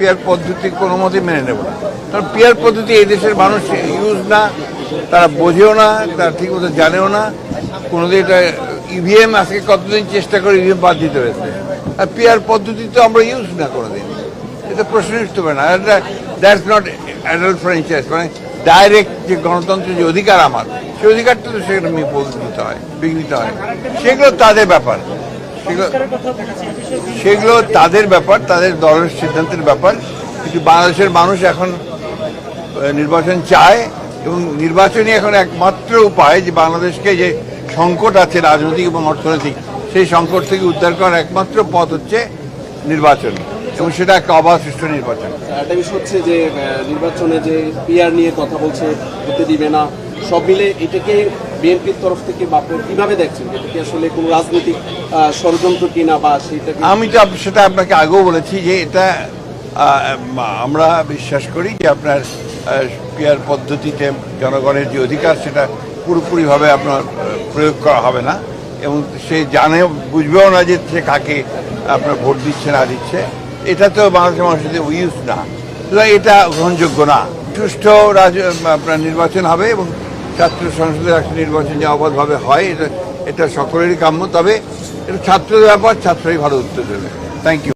Peer পদ্ধতি কোনো মতেই মেনে নেব না। কারণ পিয়ার পদ্ধতি এই দেশের মানুষ ইউজ না, তারা বোঝেও না, তারা ঠিক মতো জানেও না। কোনোদিন এটা ইভিএম আজকে কতদিন চেষ্টা করে ইভিএম বাদ দিতে হয়েছে। আর পিয়ার পদ্ধতি তো আমরা ইউজ না কোনোদিন। এটা প্রশ্ন উঠতে পারে না দ্যাটস নট অ্যাডাল্ট ফ্র্যাঞ্চাইজ মানে ডাইরেক্ট যে গণতন্ত্রের যে অধিকার আমার, সেই অধিকারটা তো সেখানে হয়, বিঘ্নিত হয়। সেগুলো তাদের ব্যাপার। সেগুলো সেগুলো তাদের ব্যাপার তাদের দলের সিদ্ধান্তের ব্যাপার। কিন্তু বাংলাদেশের মানুষ এখন নির্বাচন চায় এবং নির্বাচনই এখন একমাত্র উপায় যে বাংলাদেশকে যে সংকট আছে রাজনৈতিক এবং অর্থনৈতিক সেই সংকট থেকে উদ্ধার করার একমাত্র পথ হচ্ছে নির্বাচন এবং সেটা একটা অবাধ সুষ্ঠু নির্বাচন। একটা বিষয় হচ্ছে যে নির্বাচনে যে পিআর নিয়ে কথা বলছে হতে দিবে না সব মিলে এটাকে বিএনপির তরফ থেকে বা কীভাবে দেখছেন এটা কি আসলে কোনো রাজনৈতিক ষড়যন্ত্র কিনা বা সেটা আমি তো সেটা আপনাকে আগেও বলেছি যে এটা আমরা বিশ্বাস করি যে আপনার পিয়ার পদ্ধতিতে জনগণের যে অধিকার সেটা পুরোপুরিভাবে আপনার প্রয়োগ করা হবে না। এবং সে জানে, বুঝবেও না যে সে কাকে আপনার ভোট দিচ্ছে, না দিচ্ছে। এটা তো বাংলাদেশের মানুষের ইউজ না। এটা গ্রহণযোগ্য না। সুষ্ঠু রাজ, আপনার নির্বাচন হবে এবং ছাত্র সংসদের একটা নির্বাচন যে অবাধভাবে হয়, এটা এটা সকলেরই কাম্য, তবে এটা ছাত্রদের ব্যাপার, ছাত্রই ভালো উত্তর দেবে। Thank you